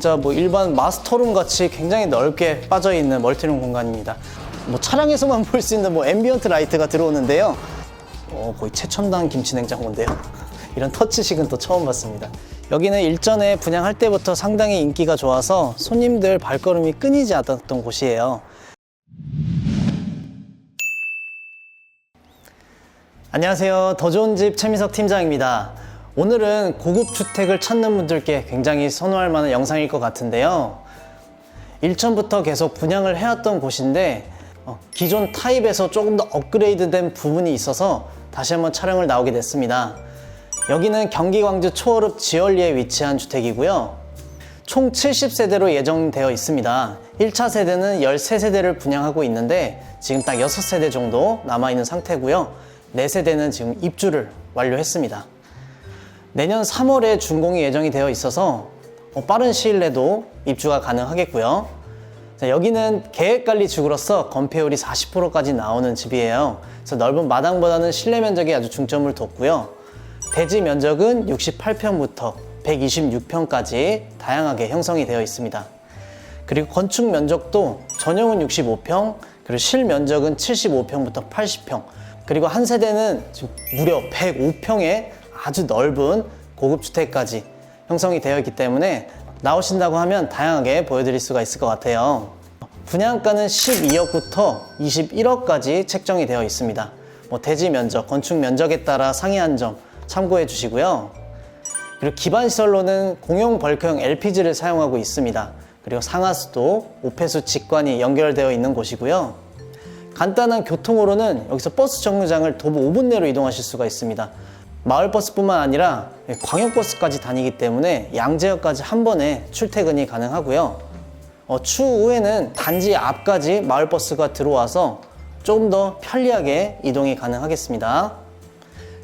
진짜 뭐 일반 마스터룸 같이 굉장히 넓게 빠져 있는 멀티룸 공간입니다. 뭐 차량에서만 볼 수 있는 뭐 앰비언트 라이트가 들어오는데요. 어, 거의 최첨단 김치 냉장고인데요. 이런 터치식은 또 처음 봤습니다. 여기는 일전에 분양할 때부터 상당히 인기가 좋아서 손님들 발걸음이 끊이지 않았던 곳이에요. 안녕하세요. 더 좋은 집 최민석 팀장입니다. 오늘은 고급 주택을 찾는 분들께 굉장히 선호할 만한 영상일 것 같은데요. 일전부터 계속 분양을 해왔던 곳인데 어, 기존 타입에서 조금 더 업그레이드된 부분이 있어서 다시 한번 촬영을 나오게 됐습니다. 여기는 경기 광주 초월읍 지얼리에 위치한 주택이고요. 총 70세대로 예정되어 있습니다. 1차 세대는 13세대를 분양하고 있는데 지금 딱 6세대 정도 남아있는 상태고요. 4세대는 지금 입주를 완료했습니다. 내년 3월에 준공이 예정이 되어 있어서 어, 빠른 시일 내도 입주가 가능하겠고요. 자, 여기는 계획관리지구로서 건폐율이 40%까지 나오는 집이에요. 그래서 넓은 마당보다는 실내 면적에 아주 중점을 뒀고요. 대지 면적은 68평부터 126평까지 다양하게 형성이 되어 있습니다. 그리고 건축 면적도 전용은 65평, 그리고 실 면적은 75평부터 80평, 그리고 한 세대는 무려 105평의 아주 넓은 고급 주택까지 형성이 되어 있기 때문에 나오신다고 하면 다양하게 보여드릴 수가 있을 것 같아요. 분양가는 12억부터 21억까지 책정이 되어 있습니다. 뭐 대지 면적, 건축 면적에 따라 상이한 점 참고해 주시고요. 그리고 기반 시설로는 공용 벌크형 LPG를 사용하고 있습니다. 그리고 상하수도, 오폐수 직관이 연결되어 있는 곳이고요. 간단한 교통으로는 여기서 버스 정류장을 도보 5분 내로 이동하실 수가 있습니다. 마을버스뿐만 아니라 광역버스까지 다니기 때문에 양재역까지 한 번에 출퇴근이 가능하고요. 어, 추후에는 단지 앞까지 마을버스가 들어와서 조금 더 편리하게 이동이 가능하겠습니다.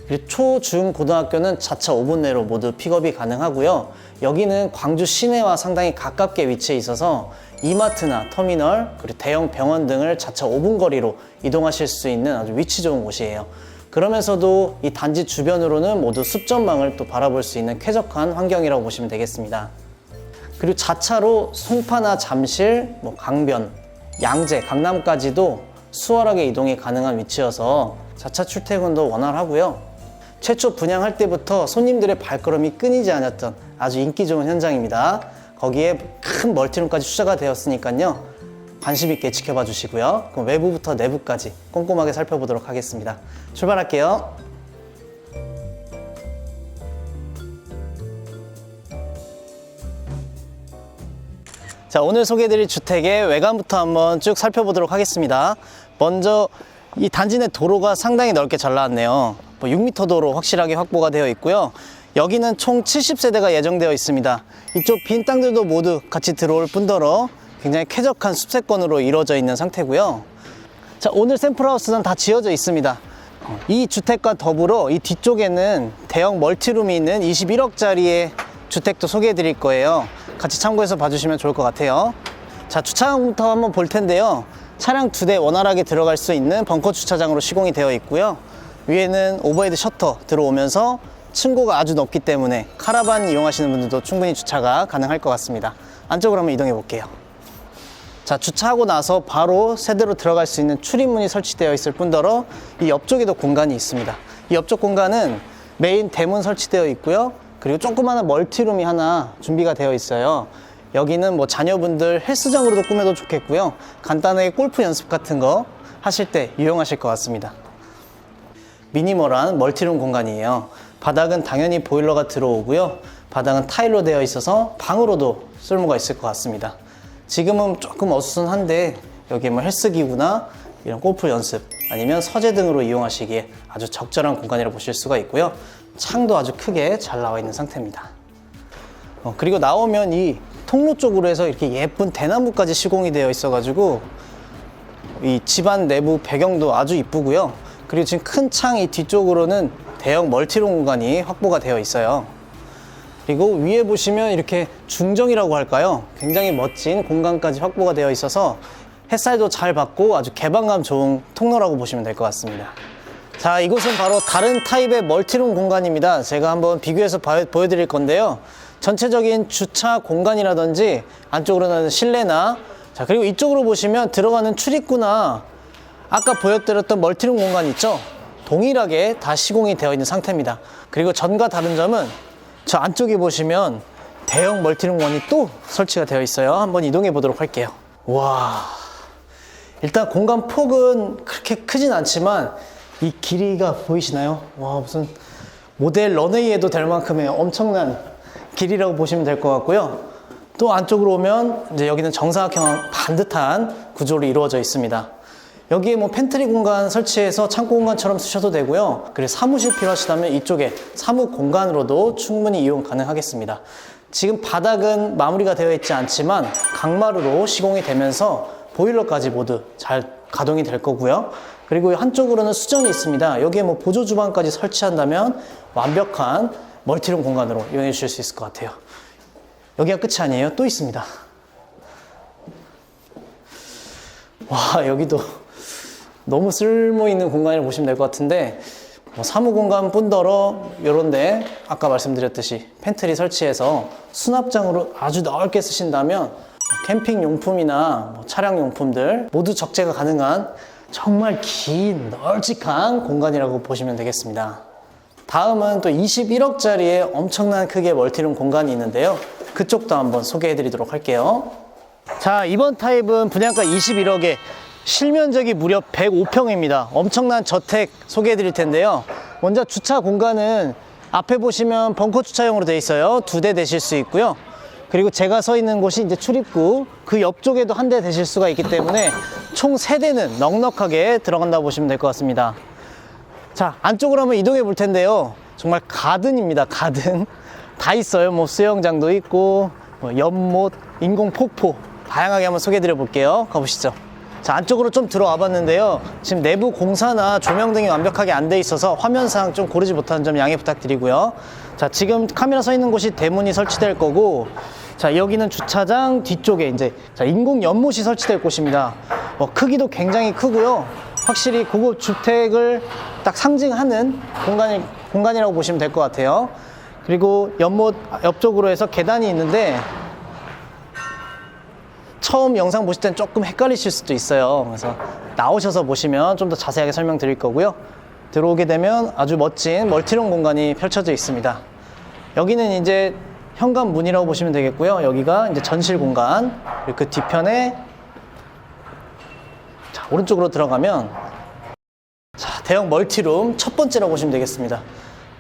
그리고 초, 중, 고등학교는 자차 5분 내로 모두 픽업이 가능하고요. 여기는 광주 시내와 상당히 가깝게 위치해 있어서 이마트나 터미널, 그리고 대형 병원 등을 자차 5분 거리로 이동하실 수 있는 아주 위치 좋은 곳이에요. 그러면서도 이 단지 주변으로는 모두 숲전망을 또 바라볼 수 있는 쾌적한 환경이라고 보시면 되겠습니다. 그리고 자차로 송파나 잠실, 뭐 강변, 양재, 강남까지도 수월하게 이동이 가능한 위치여서 자차 출퇴근도 원활하고요. 최초 분양할 때부터 손님들의 발걸음이 끊이지 않았던 아주 인기 좋은 현장입니다. 거기에 큰 멀티룸까지 추가가 되었으니까요. 관심 있게 지켜봐 주시고요. 그럼 외부부터 내부까지 꼼꼼하게 살펴보도록 하겠습니다. 출발할게요. 자, 오늘 소개해드릴 주택의 외관부터 한번 쭉 살펴보도록 하겠습니다. 먼저 이 단지 내 도로가 상당히 넓게 잘 나왔네요. 뭐 6m 도로 확실하게 확보가 되어 있고요. 여기는 총 70세대가 예정되어 있습니다. 이쪽 빈 땅들도 모두 같이 들어올 뿐더러 굉장히 쾌적한 숲세권으로 이루어져 있는 상태고요. 자, 오늘 샘플하우스는 다 지어져 있습니다. 이 주택과 더불어 이 뒤쪽에는 대형 멀티룸이 있는 21억짜리의 주택도 소개해 드릴 거예요. 같이 참고해서 봐주시면 좋을 것 같아요. 자, 주차장부터 한번 볼 텐데요. 차량 두 대 원활하게 들어갈 수 있는 벙커 주차장으로 시공이 되어 있고요. 위에는 오버헤드 셔터 들어오면서 층고가 아주 높기 때문에 카라반 이용하시는 분들도 충분히 주차가 가능할 것 같습니다. 안쪽으로 한번 이동해 볼게요. 자, 주차하고 나서 바로 세대로 들어갈 수 있는 출입문이 설치되어 있을 뿐더러 이 옆쪽에도 공간이 있습니다. 이 옆쪽 공간은 메인 대문 설치되어 있고요. 그리고 조그마한 멀티룸이 하나 준비가 되어 있어요. 여기는 뭐 자녀분들 헬스장으로도 꾸며도 좋겠고요. 간단하게 골프 연습 같은 거 하실 때 유용하실 것 같습니다. 미니멀한 멀티룸 공간이에요. 바닥은 당연히 보일러가 들어오고요. 바닥은 타일로 되어 있어서 방으로도 쓸모가 있을 것 같습니다. 지금은 조금 어수선한데 여기 뭐 헬스기구나 이런 골프 연습 아니면 서재 등으로 이용하시기에 아주 적절한 공간이라고 보실 수가 있고요. 창도 아주 크게 잘 나와 있는 상태입니다. 어, 그리고 나오면 이 통로 쪽으로 해서 이렇게 예쁜 대나무까지 시공이 되어 있어가지고 이 집안 내부 배경도 아주 이쁘고요. 그리고 지금 큰 창 이 뒤쪽으로는 대형 멀티룸 공간이 확보가 되어 있어요. 그리고 위에 보시면 이렇게 중정이라고 할까요? 굉장히 멋진 공간까지 확보가 되어 있어서 햇살도 잘 받고 아주 개방감 좋은 통로라고 보시면 될 것 같습니다. 자, 이곳은 바로 다른 타입의 멀티룸 공간입니다. 제가 한번 비교해서 봐- 보여드릴 건데요. 전체적인 주차 공간이라든지 안쪽으로는 실내나 자 그리고 이쪽으로 보시면 들어가는 출입구나 아까 보여드렸던 멀티룸 공간 있죠? 동일하게 다 시공이 되어 있는 상태입니다. 그리고 전과 다른 점은 저 안쪽에 보시면 대형 멀티룸 원이 또 설치가 되어 있어요. 한번 이동해 보도록 할게요. 와. 일단 공간 폭은 그렇게 크진 않지만 이 길이가 보이시나요? 와, 무슨 모델 런웨이에도 될 만큼의 엄청난 길이라고 보시면 될 것 같고요. 또 안쪽으로 오면 이제 여기는 정사각형 반듯한 구조로 이루어져 있습니다. 여기에 뭐 팬트리 공간 설치해서 창고 공간처럼 쓰셔도 되고요. 그리고 사무실 필요하시다면 이쪽에 사무 공간으로도 충분히 이용 가능하겠습니다. 지금 바닥은 마무리가 되어 있지 않지만 강마루로 시공이 되면서 보일러까지 모두 잘 가동이 될 거고요. 그리고 한쪽으로는 수전이 있습니다. 여기에 뭐 보조 주방까지 설치한다면 완벽한 멀티룸 공간으로 이용해 주실 수 있을 것 같아요. 여기가 끝이 아니에요. 또 있습니다. 와, 여기도 너무 쓸모 있는 공간이라고 보시면 될 것 같은데 뭐 사무 공간 뿐더러 요런데 아까 말씀드렸듯이 팬트리 설치해서 수납장으로 아주 넓게 쓰신다면 캠핑 용품이나 뭐 차량 용품들 모두 적재가 가능한 정말 긴 널찍한 공간이라고 보시면 되겠습니다. 다음은 또 21억짜리의 엄청난 크기의 멀티룸 공간이 있는데요. 그쪽도 한번 소개해 드리도록 할게요. 자, 이번 타입은 분양가 21억에 실면적이 무려 105평입니다. 엄청난 저택 소개해 드릴 텐데요. 먼저 주차 공간은 앞에 보시면 벙커 주차용으로 되어 있어요. 두 대 되실 수 있고요. 그리고 제가 서 있는 곳이 이제 출입구 그 옆쪽에도 한 대 되실 수가 있기 때문에 총 세 대는 넉넉하게 들어간다고 보시면 될 것 같습니다. 자, 안쪽으로 한번 이동해 볼 텐데요. 정말 가든입니다. 가든. 다 있어요. 뭐 수영장도 있고, 뭐 연못, 인공 폭포. 다양하게 한번 소개해 드려 볼게요. 가보시죠. 자, 안쪽으로 좀 들어와 봤는데요. 지금 내부 공사나 조명 등이 완벽하게 안 돼 있어서 화면상 좀 고르지 못하는 점 양해 부탁드리고요. 자, 지금 카메라 서 있는 곳이 대문이 설치될 거고, 자, 여기는 주차장 뒤쪽에 이제 자, 인공 연못이 설치될 곳입니다. 뭐, 크기도 굉장히 크고요. 확실히 고급 주택을 딱 상징하는 공간이, 공간이라고 보시면 될 것 같아요. 그리고 연못 옆쪽으로 해서 계단이 있는데 처음 영상 보실 땐 조금 헷갈리실 수도 있어요. 그래서 나오셔서 보시면 좀 더 자세하게 설명드릴 거고요. 들어오게 되면 아주 멋진 멀티룸 공간이 펼쳐져 있습니다. 여기는 이제 현관 문이라고 보시면 되겠고요. 여기가 이제 전실 공간. 그리고 그 뒤편에 자, 오른쪽으로 들어가면 자, 대형 멀티룸 첫 번째라고 보시면 되겠습니다.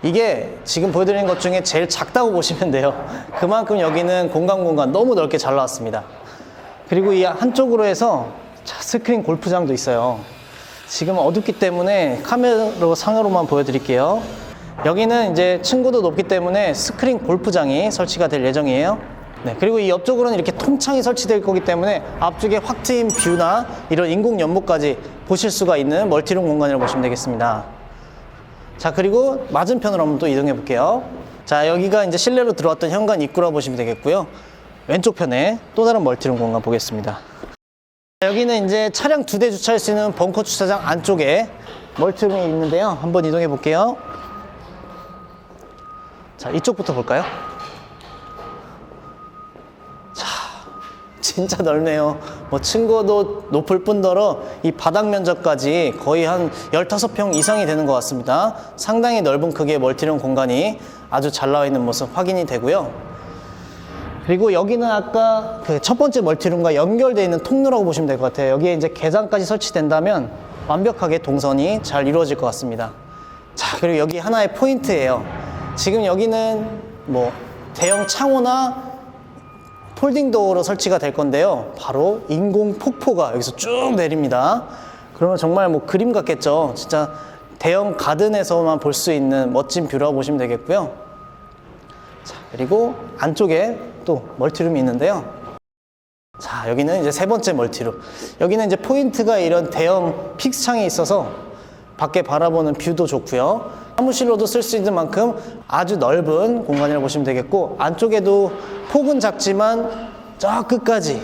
이게 지금 보여드리는 것 중에 제일 작다고 보시면 돼요. 그만큼 여기는 공간 공간 너무 넓게 잘 나왔습니다. 그리고 이 한쪽으로 해서 자, 스크린 골프장도 있어요. 지금 어둡기 때문에 카메라 상으로만 보여드릴게요. 여기는 이제 층고도 높기 때문에 스크린 골프장이 설치가 될 예정이에요. 네, 그리고 이 옆쪽으로는 이렇게 통창이 설치될 거기 때문에 앞쪽에 확 트인 뷰나 이런 인공 연못까지 보실 수가 있는 멀티룸 공간이라고 보시면 되겠습니다. 자, 그리고 맞은편으로 한번 또 이동해 볼게요. 자, 여기가 이제 실내로 들어왔던 현관 입구라고 보시면 되겠고요. 왼쪽 편에 또 다른 멀티룸 공간 보겠습니다. 여기는 이제 차량 두 대 주차할 수 있는 벙커 주차장 안쪽에 멀티룸이 있는데요. 한번 이동해 볼게요. 자, 이쪽부터 볼까요? 자, 진짜 넓네요. 뭐 층고도 높을 뿐더러 이 바닥 면적까지 거의 한 15평 이상이 되는 것 같습니다. 상당히 넓은 크기의 멀티룸 공간이 아주 잘 나와 있는 모습 확인이 되고요. 그리고 여기는 아까 그 첫 번째 멀티룸과 연결되어 있는 통로라고 보시면 될 것 같아요. 여기에 이제 계단까지 설치된다면 완벽하게 동선이 잘 이루어질 것 같습니다. 자, 그리고 여기 하나의 포인트예요. 지금 여기는 뭐 대형 창호나 폴딩 도어로 설치가 될 건데요. 바로 인공 폭포가 여기서 쭉 내립니다. 그러면 정말 뭐 그림 같겠죠. 진짜 대형 가든에서만 볼 수 있는 멋진 뷰라고 보시면 되겠고요. 자, 그리고 안쪽에 또 멀티룸이 있는데요. 자, 여기는 이제 세 번째 멀티룸. 여기는 이제 포인트가 이런 대형 픽스창이 있어서 밖에 바라보는 뷰도 좋고요. 사무실로도 쓸 수 있는 만큼 아주 넓은 공간이라고 보시면 되겠고 안쪽에도 폭은 작지만 저 끝까지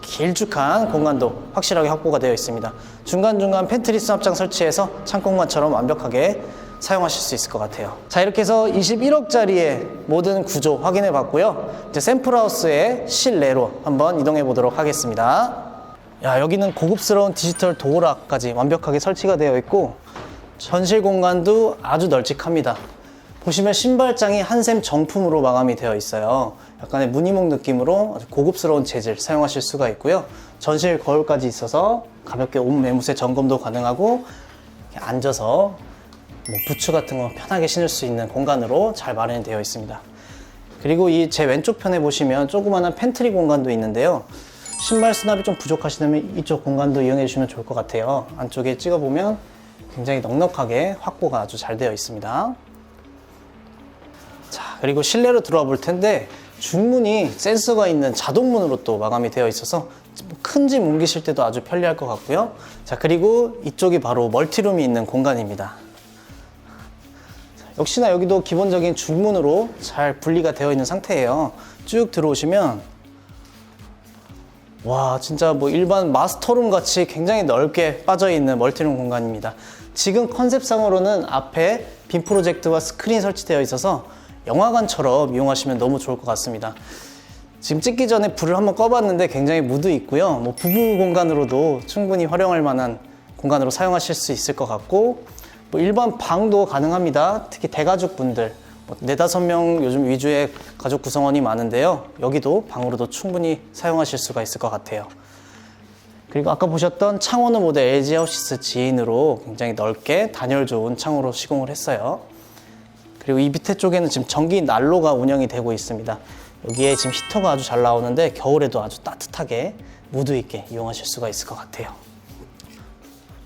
길쭉한 공간도 확실하게 확보가 되어 있습니다. 중간중간 팬트리 수납장 설치해서 창고 공간처럼 완벽하게 사용하실 수 있을 것 같아요. 자, 이렇게 해서 21억짜리의 모든 구조 확인해 봤고요. 이제 샘플하우스의 실내로 한번 이동해 보도록 하겠습니다. 야, 여기는 고급스러운 디지털 도어락까지 완벽하게 설치가 되어 있고 전실 공간도 아주 널찍합니다. 보시면 신발장이 한샘 정품으로 마감이 되어 있어요. 약간의 무늬목 느낌으로 아주 고급스러운 재질 사용하실 수가 있고요. 전실 거울까지 있어서 가볍게 옷 매무새 점검도 가능하고 앉아서 뭐 부츠 같은 거 편하게 신을 수 있는 공간으로 잘 마련이 되어 있습니다. 그리고 이 제 왼쪽 편에 보시면 조그마한 팬트리 공간도 있는데요. 신발 수납이 좀 부족하시다면 이쪽 공간도 이용해 주시면 좋을 것 같아요. 안쪽에 찍어보면 굉장히 넉넉하게 확보가 아주 잘 되어 있습니다. 자, 그리고 실내로 들어와 볼 텐데 중문이 센서가 있는 자동문으로 또 마감이 되어 있어서 큰 짐 옮기실 때도 아주 편리할 것 같고요. 자, 그리고 이쪽이 바로 멀티룸이 있는 공간입니다. 자, 역시나 여기도 기본적인 중문으로 잘 분리가 되어 있는 상태예요. 쭉 들어오시면 와 진짜 뭐 일반 마스터룸 같이 굉장히 넓게 빠져 있는 멀티룸 공간입니다. 지금 컨셉상으로는 앞에 빔 프로젝트와 스크린 설치되어 있어서 영화관처럼 이용하시면 너무 좋을 것 같습니다. 지금 찍기 전에 불을 한번 꺼봤는데 굉장히 무드 있고요. 뭐 부부 공간으로도 충분히 활용할 만한 공간으로 사용하실 수 있을 것 같고 뭐 일반 방도 가능합니다. 특히 대가족 분들 뭐 네다섯 명 요즘 위주의 가족 구성원이 많은데요. 여기도 방으로도 충분히 사용하실 수가 있을 것 같아요. 그리고 아까 보셨던 창호는 모두 LG 하우시스 지인으로 굉장히 넓게 단열 좋은 창호로 시공을 했어요. 그리고 이 밑에 쪽에는 지금 전기 난로가 운영이 되고 있습니다. 여기에 지금 히터가 아주 잘 나오는데 겨울에도 아주 따뜻하게 무드 있게 이용하실 수가 있을 것 같아요.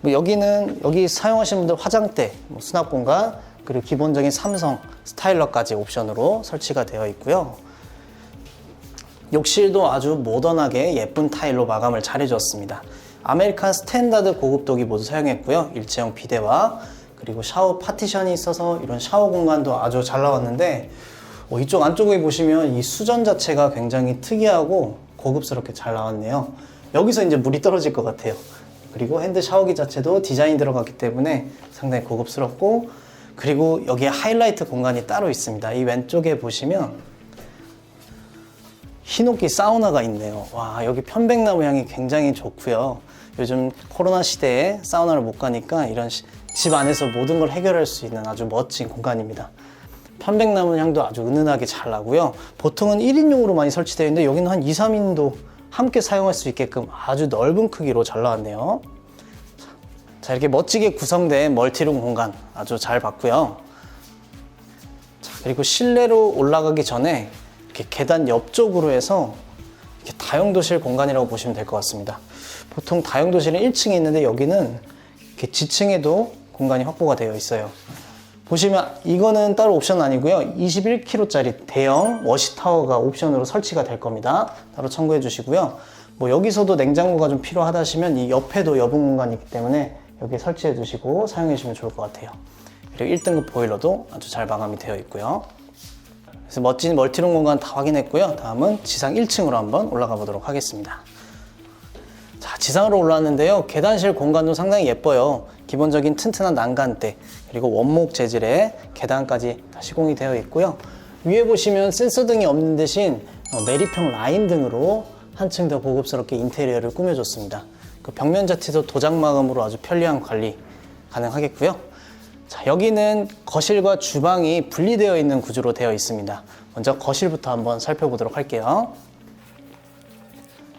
뭐 여기는 여기 사용하시는 분들 화장대, 뭐 수납 공간, 그리고 기본적인 삼성 스타일러까지 옵션으로 설치가 되어 있고요. 욕실도 아주 모던하게 예쁜 타일로 마감을 잘 해주었습니다. 아메리칸 스탠다드 고급도기 모두 사용했고요. 일체형 비대와 그리고 샤워 파티션이 있어서 이런 샤워 공간도 아주 잘 나왔는데 어, 이쪽 안쪽에 보시면 이 수전 자체가 굉장히 특이하고 고급스럽게 잘 나왔네요. 여기서 이제 물이 떨어질 것 같아요. 그리고 핸드 샤워기 자체도 디자인 들어갔기 때문에 상당히 고급스럽고 그리고 여기에 하이라이트 공간이 따로 있습니다. 이 왼쪽에 보시면 흰옥기 사우나가 있네요. 와, 여기 편백나무 향이 굉장히 좋고요. 요즘 코로나 시대에 사우나를 못 가니까 이런 시- 집 안에서 모든 걸 해결할 수 있는 아주 멋진 공간입니다. 편백나무 향도 아주 은은하게 잘 나고요. 보통은 1인용으로 많이 설치되어 있는데 여기는 한 2, 3인도 함께 사용할 수 있게끔 아주 넓은 크기로 잘 나왔네요. 자, 이렇게 멋지게 구성된 멀티룸 공간 아주 잘 봤고요. 자, 그리고 실내로 올라가기 전에 이렇게 계단 옆쪽으로 해서 이렇게 다용도실 공간이라고 보시면 될 것 같습니다. 보통 다용도실은 1층에 있는데 여기는 이렇게 지층에도 공간이 확보가 되어 있어요. 보시면 이거는 따로 옵션 아니고요. 21kg짜리 대형 워시타워가 옵션으로 설치가 될 겁니다. 따로 참고해 주시고요. 뭐 여기서도 냉장고가 좀 필요하다 하시면 이 옆에도 여분 공간이 있기 때문에 여기 설치해 두시고 사용해 주시면 좋을 것 같아요. 그리고 1등급 보일러도 아주 잘 마감이 되어 있고요. 그래서 멋진 멀티룸 공간 다 확인했고요. 다음은 지상 1층으로 한번 올라가 보도록 하겠습니다. 자, 지상으로 올라왔는데요. 계단실 공간도 상당히 예뻐요. 기본적인 튼튼한 난간대, 그리고 원목 재질의 계단까지 다 시공이 되어 있고요. 위에 보시면 센서 등이 없는 대신 어, 메리평 라인 등으로 한층 더 고급스럽게 인테리어를 꾸며줬습니다. 그 벽면 자체도 도장 마감으로 아주 편리한 관리 가능하겠고요. 자, 여기는 거실과 주방이 분리되어 있는 구조로 되어 있습니다. 먼저 거실부터 한번 살펴보도록 할게요.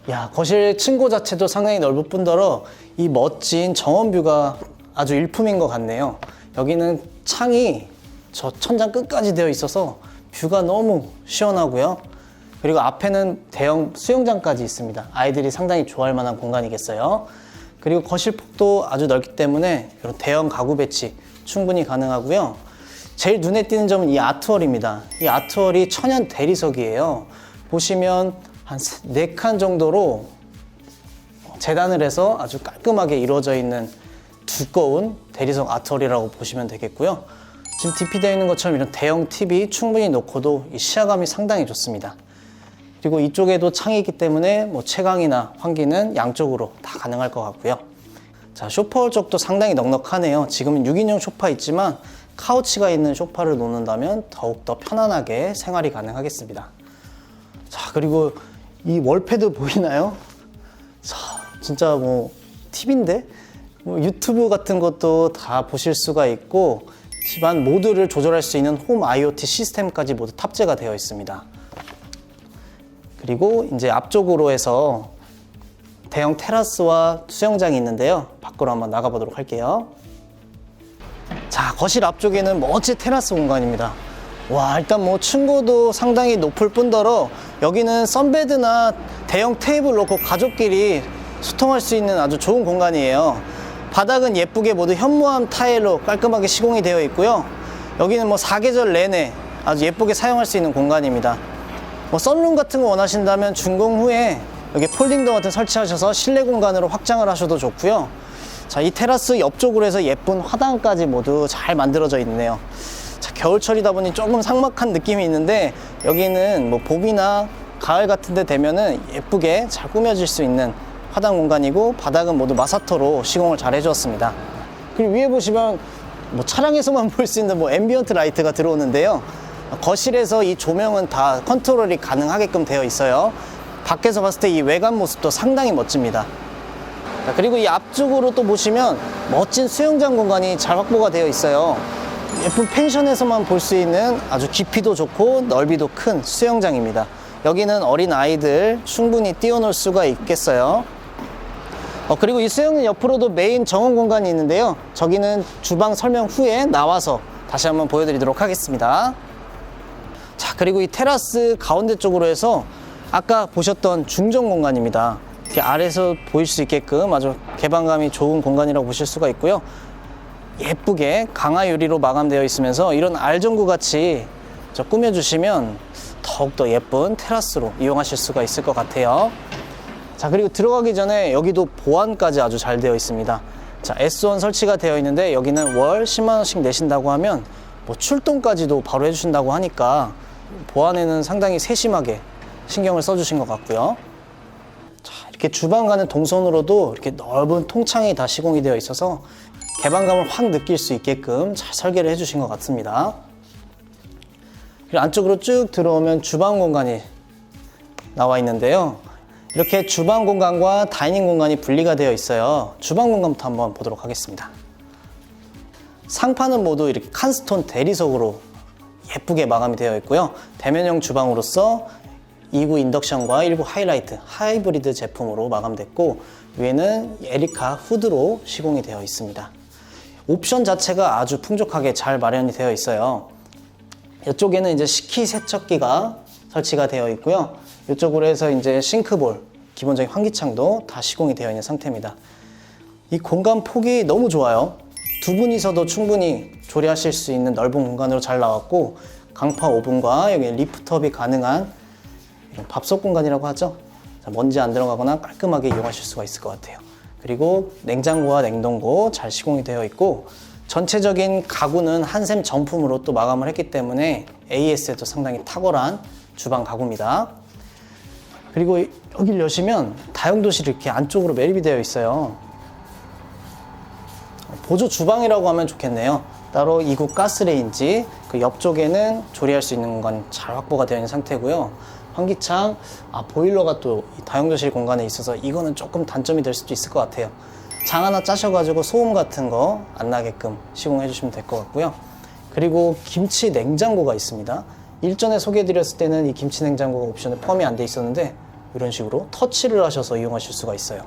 야, 거실 층고 자체도 상당히 넓을 뿐더러 이 멋진 정원뷰가 아주 일품인 것 같네요. 여기는 창이 저 천장 끝까지 되어 있어서 뷰가 너무 시원하고요. 그리고 앞에는 대형 수영장까지 있습니다. 아이들이 상당히 좋아할 만한 공간이겠어요. 그리고 거실 폭도 아주 넓기 때문에 이런 대형 가구 배치 충분히 가능하고요. 제일 눈에 띄는 점은 이 아트월입니다. 이 아트월이 천연 대리석이에요. 보시면 한 네 칸 정도로 재단을 해서 아주 깔끔하게 이루어져 있는 두꺼운 대리석 아트월이라고 보시면 되겠고요. 지금 DP 되어 있는 것처럼 이런 대형 TV 충분히 놓고도 이 시야감이 상당히 좋습니다. 그리고 이쪽에도 창이 있기 때문에 뭐 채광이나 환기는 양쪽으로 다 가능할 것 같고요. 자, 쇼파 쪽도 상당히 넉넉하네요. 지금은 6인용 쇼파 있지만 카우치가 있는 소파를 놓는다면 더욱더 편안하게 생활이 가능하겠습니다. 자, 그리고 이 월패드 보이나요? 자, 진짜 뭐 팁인데 뭐 유튜브 같은 것도 다 보실 수가 있고 집안 모두를 조절할 수 있는 홈 IoT 시스템까지 모두 탑재가 되어 있습니다. 그리고 이제 앞쪽으로 해서 대형 테라스와 수영장이 있는데요. 밖으로 한번 나가보도록 할게요. 자, 거실 앞쪽에는 멋진 테라스 공간입니다. 와, 일단 뭐 층고도 상당히 높을 뿐더러 여기는 선베드나 대형 테이블 놓고 가족끼리 소통할 수 있는 아주 좋은 공간이에요. 바닥은 예쁘게 모두 현무암 타일로 깔끔하게 시공이 되어 있고요. 여기는 뭐 사계절 내내 아주 예쁘게 사용할 수 있는 공간입니다. 뭐 썬룸 같은 거 원하신다면 준공 후에 여기 폴딩도 같은 설치하셔서 실내 공간으로 확장을 하셔도 좋고요. 자, 이 테라스 옆쪽으로 해서 예쁜 화단까지 모두 잘 만들어져 있네요. 자, 겨울철이다 보니 조금 삭막한 느낌이 있는데 여기는 뭐 봄이나 가을 같은 데 되면은 예쁘게 잘 꾸며질 수 있는 화단 공간이고 바닥은 모두 마사토로 시공을 잘 해주었습니다. 그리고 위에 보시면 뭐 차량에서만 볼 수 있는 뭐 앰비언트 라이트가 들어오는데요. 거실에서 이 조명은 다 컨트롤이 가능하게끔 되어 있어요. 밖에서 봤을 때 이 외관 모습도 상당히 멋집니다. 자, 그리고 이 앞쪽으로 또 보시면 멋진 수영장 공간이 잘 확보가 되어 있어요. 예쁜 펜션에서만 볼 수 있는 아주 깊이도 좋고 넓이도 큰 수영장입니다. 여기는 어린 아이들 충분히 뛰어놀 수가 있겠어요. 어, 그리고 이 수영장 옆으로도 메인 정원 공간이 있는데요. 저기는 주방 설명 후에 나와서 다시 한번 보여드리도록 하겠습니다. 자, 그리고 이 테라스 가운데 쪽으로 해서 아까 보셨던 중정 공간입니다. 이렇게 아래에서 보일 수 있게끔 아주 개방감이 좋은 공간이라고 보실 수가 있고요. 예쁘게 강화 유리로 마감되어 있으면서 이런 알전구 같이 저 꾸며주시면 더욱더 예쁜 테라스로 이용하실 수가 있을 것 같아요. 자, 그리고 들어가기 전에 여기도 보안까지 아주 잘 되어 있습니다. 자, S1 설치가 되어 있는데 여기는 월 10만원씩 내신다고 하면 뭐 출동까지도 바로 해주신다고 하니까 보안에는 상당히 세심하게 신경을 써주신 것 같고요. 자, 이렇게 주방 가는 동선으로도 이렇게 넓은 통창이 다 시공이 되어 있어서 개방감을 확 느낄 수 있게끔 잘 설계를 해주신 것 같습니다. 그리고 안쪽으로 쭉 들어오면 주방 공간이 나와 있는데요. 이렇게 주방 공간과 다이닝 공간이 분리가 되어 있어요. 주방 공간부터 한번 보도록 하겠습니다. 상판은 모두 이렇게 칸스톤 대리석으로 예쁘게 마감이 되어 있고요. 대면형 주방으로서 2구 인덕션과 1구 하이라이트 하이브리드 제품으로 마감됐고 위에는 에리카 후드로 시공이 되어 있습니다. 옵션 자체가 아주 풍족하게 잘 마련이 되어 있어요. 이쪽에는 이제 식기 세척기가 설치가 되어 있고요. 이쪽으로 해서 이제 싱크볼, 기본적인 환기창도 다 시공이 되어 있는 상태입니다. 이 공간 폭이 너무 좋아요. 두 분이서도 충분히 조리하실 수 있는 넓은 공간으로 잘 나왔고 강파 오븐과 여기 리프트업이 가능한 밥솥 공간이라고 하죠. 자, 먼지 안 들어가거나 깔끔하게 이용하실 수가 있을 것 같아요. 그리고 냉장고와 냉동고 잘 시공이 되어 있고 전체적인 가구는 한샘 정품으로 또 마감을 했기 때문에 AS에도 상당히 탁월한 주방 가구입니다. 그리고 여기를 여시면 다용도실이 이렇게 안쪽으로 매립이 되어 있어요. 보조 주방이라고 하면 좋겠네요. 따로 2구 가스레인지, 그 옆쪽에는 조리할 수 있는 공간 잘 확보가 되어 있는 상태고요. 환기창, 아, 보일러가 또 다용도실 공간에 있어서 이거는 조금 단점이 될 수도 있을 것 같아요. 장 하나 짜셔가지고 소음 같은 거 안 나게끔 시공해 주시면 될 것 같고요. 그리고 김치 냉장고가 있습니다. 일전에 소개해드렸을 때는 이 김치 냉장고가 옵션에 포함이 안 돼 있었는데 이런 식으로 터치를 하셔서 이용하실 수가 있어요.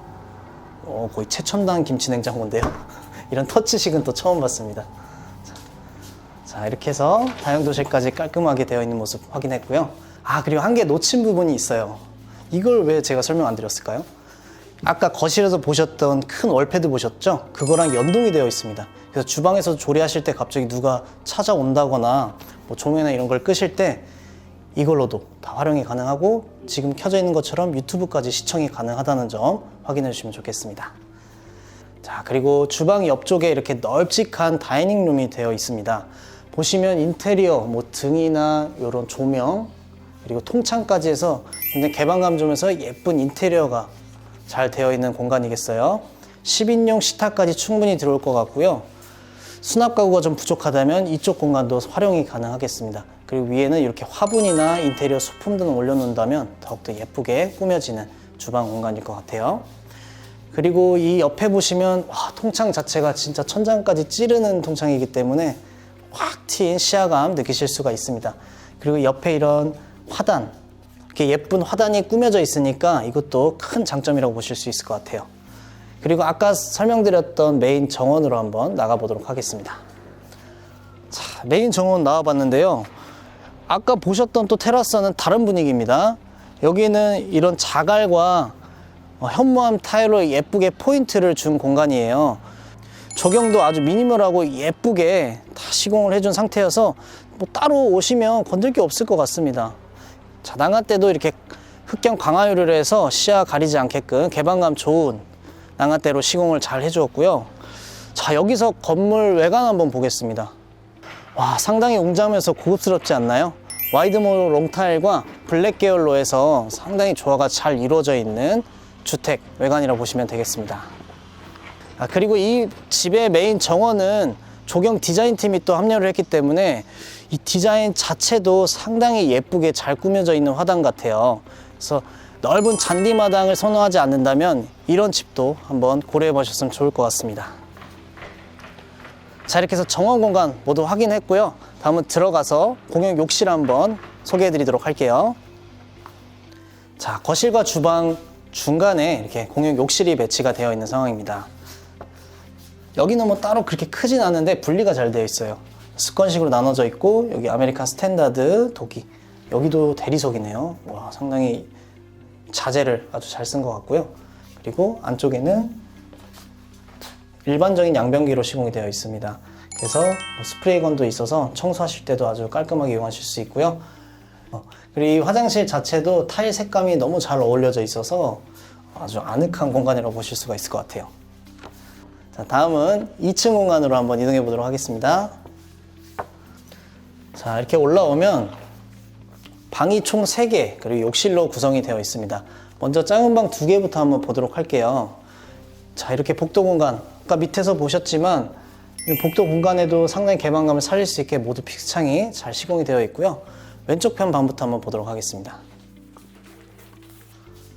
어, 거의 최첨단 김치 냉장고인데요. 이런 터치식은 또 처음 봤습니다. 자, 자, 이렇게 해서 다용도실까지 깔끔하게 되어 있는 모습 확인했고요. 아, 그리고 한 개 놓친 부분이 있어요. 이걸 왜 제가 설명 안 드렸을까요? 아까 거실에서 보셨던 큰 월패드 보셨죠? 그거랑 연동이 되어 있습니다. 그래서 주방에서 조리하실 때 갑자기 누가 찾아온다거나 뭐 조명이나 이런 걸 끄실 때 이걸로도 다 활용이 가능하고 지금 켜져 있는 것처럼 유튜브까지 시청이 가능하다는 점 확인해 주시면 좋겠습니다. 자, 그리고 주방 옆쪽에 이렇게 널찍한 다이닝 룸이 되어 있습니다. 보시면 인테리어, 뭐 등이나 이런 조명, 그리고 통창까지 해서 굉장히 개방감 주면서 예쁜 인테리어가 잘 되어 있는 공간이겠어요. 10인용 식탁까지 충분히 들어올 것 같고요. 수납 가구가 좀 부족하다면 이쪽 공간도 활용이 가능하겠습니다. 그리고 위에는 이렇게 화분이나 인테리어 소품 등을 올려놓는다면 더욱더 예쁘게 꾸며지는 주방 공간일 것 같아요. 그리고 이 옆에 보시면 와, 통창 자체가 진짜 천장까지 찌르는 통창이기 때문에 확 트인 시야감 느끼실 수가 있습니다. 그리고 옆에 이런 화단, 이렇게 예쁜 화단이 꾸며져 있으니까 이것도 큰 장점이라고 보실 수 있을 것 같아요. 그리고 아까 설명드렸던 메인 정원으로 한번 나가보도록 하겠습니다. 자, 메인 정원 나와봤는데요. 아까 보셨던 또 테라스는 다른 분위기입니다. 여기는 이런 자갈과 어, 현무암 타일로 예쁘게 포인트를 준 공간이에요. 조경도 아주 미니멀하고 예쁘게 다 시공을 해준 상태여서 뭐 따로 오시면 건들 게 없을 것 같습니다. 자, 난간 때도 이렇게 흑경 강화유를 해서 시야 가리지 않게끔 개방감 좋은 난간대로 시공을 잘 해주었고요. 자, 여기서 건물 외관 한번 보겠습니다. 와, 상당히 웅장하면서 고급스럽지 않나요? 와이드몰 롱타일과 블랙 계열로 해서 상당히 조화가 잘 이루어져 있는 주택 외관이라고 보시면 되겠습니다. 아, 그리고 이 집의 메인 정원은 조경 디자인 팀이 또 합류를 했기 때문에 이 디자인 자체도 상당히 예쁘게 잘 꾸며져 있는 화단 같아요. 그래서 넓은 잔디마당을 선호하지 않는다면 이런 집도 한번 고려해 보셨으면 좋을 것 같습니다. 자, 이렇게 해서 정원 공간 모두 확인했고요. 다음은 들어가서 공용 욕실 한번 소개해 드리도록 할게요. 자, 거실과 주방 중간에 이렇게 공용 욕실이 배치가 되어 있는 상황입니다. 여기는 뭐 따로 그렇게 크진 않은데 분리가 잘 되어 있어요. 습건식으로 나눠져 있고 여기 아메리칸 스탠다드 독이 여기도 대리석이네요. 와 상당히 자재를 아주 잘 쓴 것 같고요. 그리고 안쪽에는 일반적인 양변기로 시공이 되어 있습니다. 그래서 뭐 스프레이건도 있어서 청소하실 때도 아주 깔끔하게 이용하실 수 있고요. 어, 그리고 이 화장실 자체도 타일 색감이 너무 잘 어울려져 있어서 아주 아늑한 공간이라고 보실 수가 있을 것 같아요. 자, 다음은 2층 공간으로 한번 이동해 보도록 하겠습니다. 자, 이렇게 올라오면 방이 총 3개, 그리고 욕실로 구성이 되어 있습니다. 먼저 작은 방 2개부터 한번 보도록 할게요. 자, 이렇게 복도 공간. 아까 밑에서 보셨지만 이 복도 공간에도 상당히 개방감을 살릴 수 있게 모두 픽스창이 잘 시공이 되어 있고요. 왼쪽 편 방부터 한번 보도록 하겠습니다.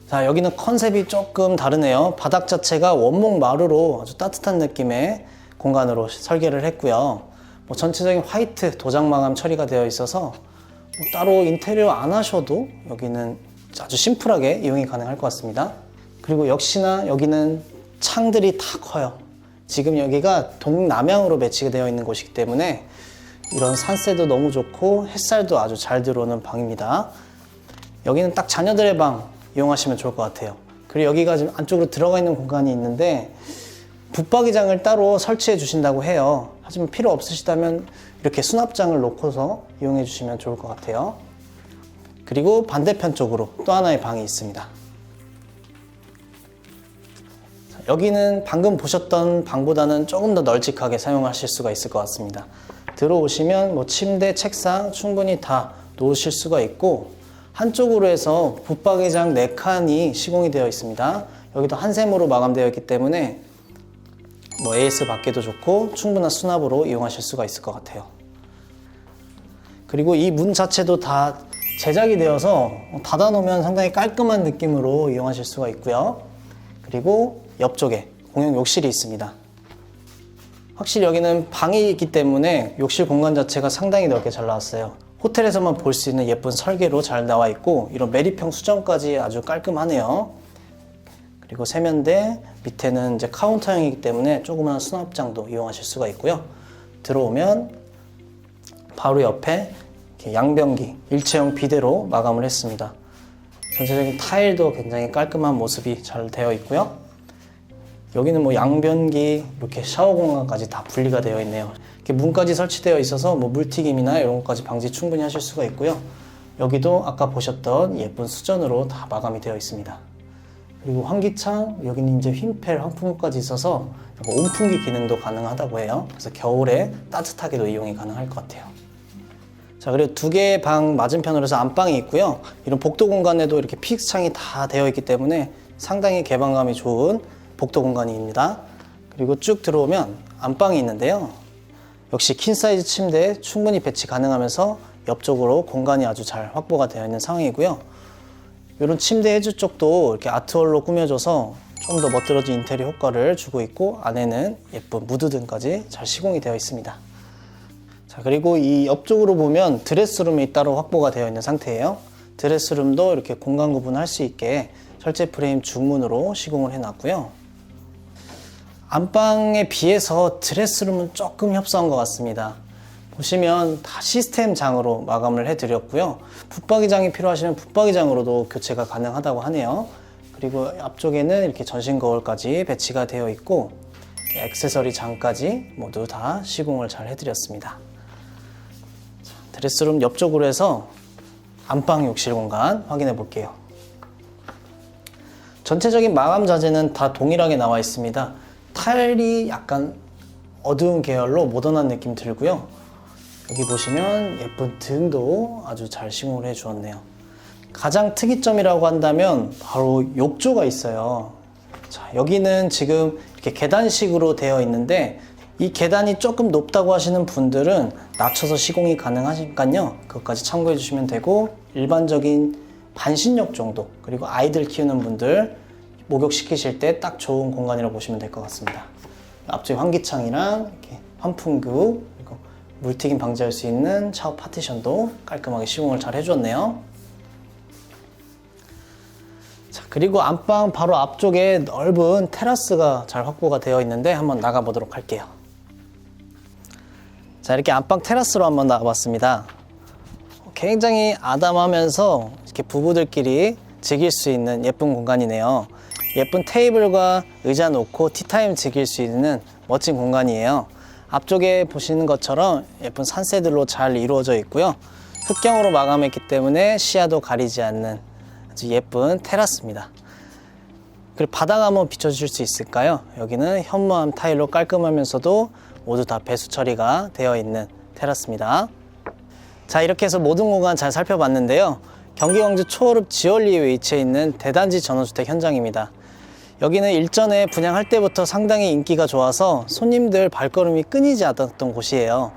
자, 여기는 컨셉이 조금 다르네요. 바닥 자체가 원목 마루로 아주 따뜻한 느낌의 공간으로 설계를 했고요. 뭐 전체적인 화이트 도장 마감 처리가 되어 있어서 뭐 따로 인테리어 안 하셔도 여기는 아주 심플하게 이용이 가능할 것 같습니다. 그리고 역시나 여기는 창들이 다 커요. 지금 여기가 동남향으로 배치가 되어 있는 곳이기 때문에 이런 산세도 너무 좋고 햇살도 아주 잘 들어오는 방입니다. 여기는 딱 자녀들의 방 이용하시면 좋을 것 같아요. 그리고 여기가 지금 안쪽으로 들어가 있는 공간이 있는데 붙박이장을 따로 설치해 주신다고 해요. 하지만 필요 없으시다면 이렇게 수납장을 놓고서 이용해 주시면 좋을 것 같아요. 그리고 반대편 쪽으로 또 하나의 방이 있습니다. 자, 여기는 방금 보셨던 방보다는 조금 더 널찍하게 사용하실 수가 있을 것 같습니다. 들어오시면 뭐 침대, 책상 충분히 다 놓으실 수가 있고 한쪽으로 해서 붙박이장 4칸이 시공이 되어 있습니다. 여기도 한샘으로 마감되어 있기 때문에 뭐 AS 받기도 좋고 충분한 수납으로 이용하실 수가 있을 것 같아요. 그리고 이 문 자체도 다 제작이 되어서 닫아놓으면 상당히 깔끔한 느낌으로 이용하실 수가 있고요. 그리고 옆쪽에 공용 욕실이 있습니다. 확실히 여기는 방이 있기 때문에 욕실 공간 자체가 상당히 넓게 잘 나왔어요. 호텔에서만 볼 수 있는 예쁜 설계로 잘 나와 있고 이런 메리평 수정까지 아주 깔끔하네요. 그리고 세면대 밑에는 이제 카운터형이기 때문에 조그마한 수납장도 이용하실 수가 있고요. 들어오면 바로 옆에 양변기 일체형 비대로 마감을 했습니다. 전체적인 타일도 굉장히 깔끔한 모습이 잘 되어 있고요. 여기는 뭐 양변기 이렇게 샤워 공간까지 다 분리가 되어 있네요. 이렇게 문까지 설치되어 있어서 뭐 물튀김이나 이런 것까지 방지 충분히 하실 수가 있고요. 여기도 아까 보셨던 예쁜 수전으로 다 마감이 되어 있습니다. 그리고 환기창 여기는 이제 휜펠 환풍구까지 있어서 온풍기 기능도 가능하다고 해요. 그래서 겨울에 따뜻하게도 이용이 가능할 것 같아요. 자 그리고 두 개의 방 맞은편으로 해서 안방이 있고요. 이런 복도 공간에도 이렇게 픽스 창이 다 되어 있기 때문에 상당히 개방감이 좋은 복도 공간입니다. 그리고 쭉 들어오면 안방이 있는데요. 역시 퀸 사이즈 침대에 충분히 배치 가능하면서 옆쪽으로 공간이 아주 잘 확보가 되어 있는 상황이고요. 이런 침대 해주 쪽도 이렇게 아트월로 꾸며줘서 좀 더 멋들어진 인테리어 효과를 주고 있고 안에는 예쁜 무드 등까지 잘 시공이 되어 있습니다. 자 그리고 이 옆쪽으로 보면 드레스룸이 따로 확보가 되어 있는 상태예요. 드레스룸도 이렇게 공간 구분할 수 있게 철제 프레임 중문으로 시공을 해놨고요. 안방에 비해서 드레스룸은 조금 협소한 것 같습니다. 보시면 다 시스템 장으로 마감을 해드렸고요. 붙박이장이 필요하시면 붙박이장으로도 교체가 가능하다고 하네요. 그리고 앞쪽에는 이렇게 전신 거울까지 배치가 되어 있고 액세서리 장까지 모두 다 시공을 잘 해드렸습니다. 자, 드레스룸 옆쪽으로 해서 안방 욕실 공간 확인해 볼게요. 전체적인 마감 자재는 다 동일하게 나와 있습니다. 타일이 약간 어두운 계열로 모던한 느낌 들고요. 여기 보시면 예쁜 등도 아주 잘 시공을 해 주었네요. 가장 특이점이라고 한다면 바로 욕조가 있어요. 자, 여기는 지금 이렇게 계단식으로 되어 있는데 이 계단이 조금 높다고 하시는 분들은 낮춰서 시공이 가능하니까요. 그것까지 참고해 주시면 되고 일반적인 반신욕 정도 그리고 아이들 키우는 분들 목욕시키실 때 딱 좋은 공간이라고 보시면 될 것 같습니다. 앞쪽에 환기창이랑 이렇게 환풍구 그리고 물튀김 방지할 수 있는 샤워 파티션도 깔끔하게 시공을 잘 해주었네요. 자, 그리고 안방 바로 앞쪽에 넓은 테라스가 잘 확보가 되어 있는데 한번 나가 보도록 할게요. 자, 이렇게 안방 테라스로 한번 나가봤습니다. 굉장히 아담하면서 이렇게 부부들끼리 즐길 수 있는 예쁜 공간이네요. 예쁜 테이블과 의자 놓고 티타임 즐길 수 있는 멋진 공간이에요. 앞쪽에 보시는 것처럼 예쁜 산새들로 잘 이루어져 있고요. 흑경으로 마감했기 때문에 시야도 가리지 않는 아주 예쁜 테라스입니다. 그리고 바닥 한번 비춰주실 수 있을까요? 여기는 현무암 타일로 깔끔하면서도 모두 다 배수 처리가 되어 있는 테라스입니다. 자 이렇게 해서 모든 공간 잘 살펴봤는데요. 경기 광주 초월읍 지월리에 위치해 있는 대단지 전원주택 현장입니다. 여기는 일전에 분양할 때부터 상당히 인기가 좋아서 손님들 발걸음이 끊이지 않았던 곳이에요.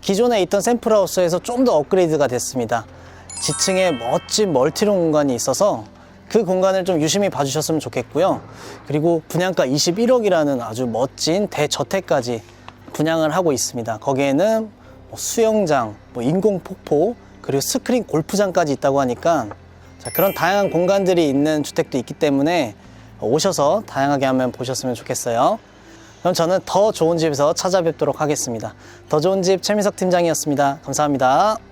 기존에 있던 샘플하우스에서 좀 더 업그레이드가 됐습니다. 지층에 멋진 멀티룸 공간이 있어서 그 공간을 좀 유심히 봐주셨으면 좋겠고요. 그리고 분양가 21억이라는 아주 멋진 대저택까지 분양을 하고 있습니다. 거기에는 뭐 수영장, 뭐 인공 폭포, 그리고 스크린 골프장까지 있다고 하니까 자, 그런 다양한 공간들이 있는 주택도 있기 때문에 오셔서 다양하게 한번 보셨으면 좋겠어요. 그럼 저는 더 좋은 집에서 찾아뵙도록 하겠습니다. 더 좋은 집 최민석 팀장이었습니다. 감사합니다.